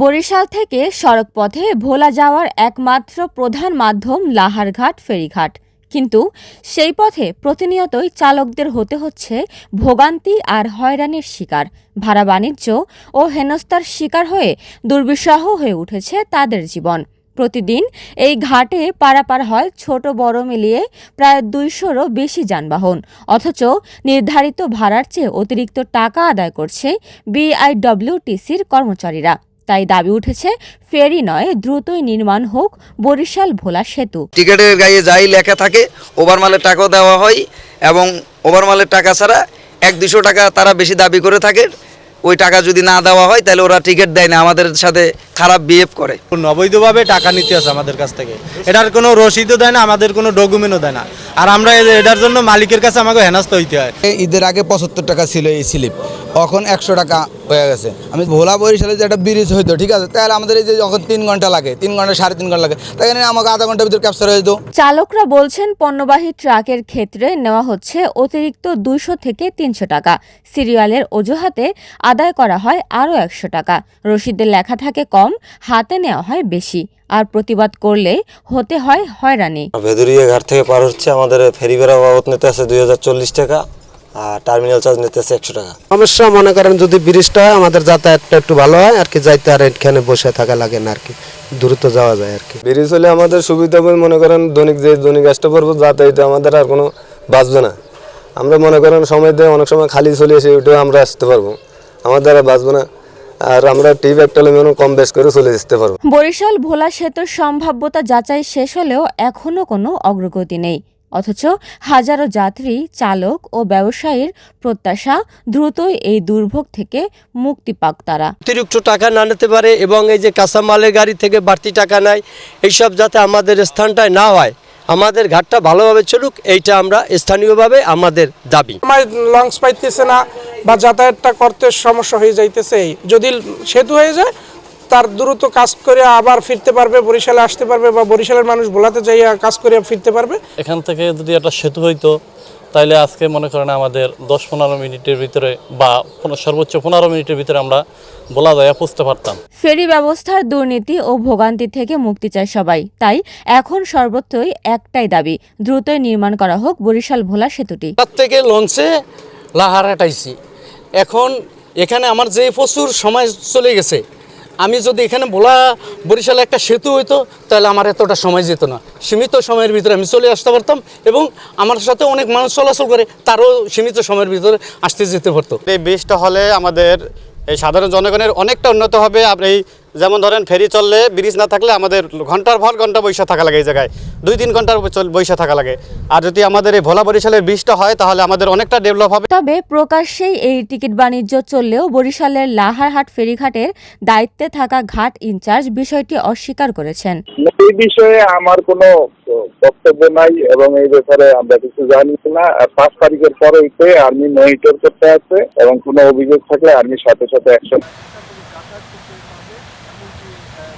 বরিশাল থেকে সড়কপথে ভোলা যাওয়ার একমাত্র প্রধান মাধ্যম লাহারঘাট, ফেরিঘাট। কিন্তু সেই পথে প্রতিনিয়তই চালকদের হতে হচ্ছে ভোগান্তি আর হয়রানির শিকার। ভাড়া বাণিজ্য ও হেনস্থার শিকার হয়ে দুর্বিষহ হয়ে উঠেছে তাদের জীবন। প্রতিদিন এই ঘাটে পারাপার হয় ছোট বড় মিলিয়ে প্রায় দুইশোরও বেশি যানবাহন। অথচ নির্ধারিত ভাড়ার চেয়ে অতিরিক্ত টাকা আদায় করছে বিআইডব্লিউটিসির কর্মচারীরা। তাই দাবি উঠেছে, ফেরি নয়, দ্রুতই নির্মাণ হোক বরিশাল ভোলা সেতু। টিকিটের গায়ে যাই লেখা থাকে, ওভারমালের টাকাও দেওয়া হয় এবং ওভারমালের টাকা ছাড়া এক দুশো টাকা তারা বেশি দাবি করে থাকে। ওই টাকা যদি না দেওয়া হয়, তাহলে ওরা টিকিট দেয় না। আমাদের সাথে খারাপ বিহেভ করে। অবৈধভাবে টাকা নিতে আছে আমাদের কাছ থেকে। এটার কোনো রসিদও দেয় না আমাদের কোনো ডকুমেন্টও দেয় না। আর আমরা এটার জন্য মালিকের কাছে আমাকে হেনাস্ত হইতে হয়। ঈদের আগে পঁচাত্তর টাকা ছিল এই স্লিপ। এখন একশো টাকা হয়ে গেছে। আমি ভোলা বরিশালে যে একটা ব্রিজ হইতো ঠিক আছে? তাহলে আমাদের এই যে যখন তিন ঘণ্টা লাগে তিন ঘণ্টা সাড়ে তিন ঘণ্টা লাগে তাই জন্য আমাকে আধা ঘণ্টার ভিতরে ক্যাপচার হয়ে যেত। চালকরা বলছেন পণ্যবাহী ট্রাকের ক্ষেত্রে নেওয়া হচ্ছে অতিরিক্ত দুইশো থেকে তিনশো টাকা। সিরিয়ালের অজুহাতে আদায় করা হয় আরও একশো টাকা। রসিদে লেখা থাকে কম হাতে নেওয়া হয় বেশি আর প্রতিবাদ করলে হতে হয় হয়রানি। ভেদুরিয়া ঘাট থেকে পার হচ্ছে আমাদের ফেরি বেড়া বাবদ নিতে আছে দুই হাজার চল্লিশ টাকা আর টার্মিনাল চার্জ নিতে আছে একশো টাকা। সমস্যা মনে করেন যদি ব্রিজটা হয় আমাদের যাতায়াতটা একটু ভালো হয় আর কি যাইতে আর এখানে বসে থাকা লাগে না আর কি। দ্রুত যাওয়া যায় আর কি। ব্রিজ হলে আমাদের সুবিধা হবে মনে করেন দৈনিক যে দৈনিক আসতে পারব যাতায়াতে আমাদের আর কোনো বাঁচবে না। আমরা মনে করেন সময় দিয়ে অনেক সময় খালি চলে এসে উঠে আমরা আসতে পারব। আমাদের আর বাঁচবে না। আর আমরা টিপ একটা লেমন কম বেশ করে চলে পারব। বরিশাল ভোলা সেতুর সম্ভাব্যতা যাচাই শেষ হলেও এখনও কোনো অগ্রগতি নেই। অথচ হাজারো যাত্রী চালক ও ব্যবসায়ীর প্রত্যাশা দ্রুতই এই দুর্ভোগ থেকে মুক্তি পাক তারা। অতিরিক্ত টাকা না নিতে পারে এবং এই যে কাঁচামালের গাড়ি থেকে বাড়তি টাকা নেয় এইসব যাতে আমাদের স্থানটায় না হয় আমাদের ঘাটটা ভালোভাবে চলুক এইটা আমরা স্থানীয়ভাবে আমাদের দাবি। আমার লঞ্চ পাইতেছে না বা যাতায়াতটা করতে সমস্যা হয়ে যাইতেছে। যদি সেতু হয়ে যায় তার দ্রুত কাজ করে আবার ফিরতে পারবে বরিশালে আসতে পারবে বা বরিশালের মানুষ বোলাতে যাইয়া কাজ করে ফিরতে পারবে। এখান থেকে যদি একটা সেতু হইতো তাহলে আজকে মনে করেন আমাদের দশ পনেরো মিনিটের ভিতরে বা সর্বোচ্চ পনেরো মিনিটের ভিতরে আমরা বলা যায় পৌঁছতে পারতাম। ফেরি ব্যবস্থার দুর্নীতি ও ভোগান্তি থেকে মুক্তি চায় সবাই। তাই এখন সর্বত্রই একটাই দাবি দ্রুতই নির্মাণ করা হোক বরিশাল ভোলা সেতুটি। তার থেকে লঞ্চে লাহার হাঁটাইছি। এখন এখানে আমার যে প্রচুর সময় চলে গেছে আমি যদি এখানে ভোলা বরিশালে একটা সেতু হইতো, তাহলে আমার এতটা সময় যেত না। সীমিত সময়ের ভিতরে আমি চলে আসতে পারতাম এবং আমার সাথে অনেক মানুষ চলাচল করে, তারও সীমিত সময়ের ভিতরে আসতে যেতে পারতো। এই ব্রিজটা হলে আমাদের এই সাধারণ জনগণের অনেকটা উন্নত হবে, আর এই যেমন ধরেন ফেরি চললে ব্রিজ না থাকলে আমাদের ঘণ্টার ভর ঘণ্টা বৈশা থাকা লাগে এই জায়গায়। দুই তিন ঘণ্টার বৈশা থাকা লাগে। আর যদি আমাদের এই ভোলা বরিশালের ব্রিজটা হয় তাহলে আমাদের অনেকটা ডেভেলপ হবে। তবে প্রকাশ্যেই এই টিকিট বাণিজ্য চললেও বরিশালের লাহারহাট ফেরিঘাটের দায়িত্বে থাকা ঘাট ইনচার্জ বিষয়টি অস্বীকার করেছেন। এই বিষয়ে আমার কোনো বক্তব্য নাই এবং এই ব্যাপারে আমরা কিছু জানি না। আর পাঁচ তারিখের পরে আর্মি মনিটর করতে আছে এবং কোনো অভিযোগ থাকলে আর্মির সাথে সাথে অ্যাকশন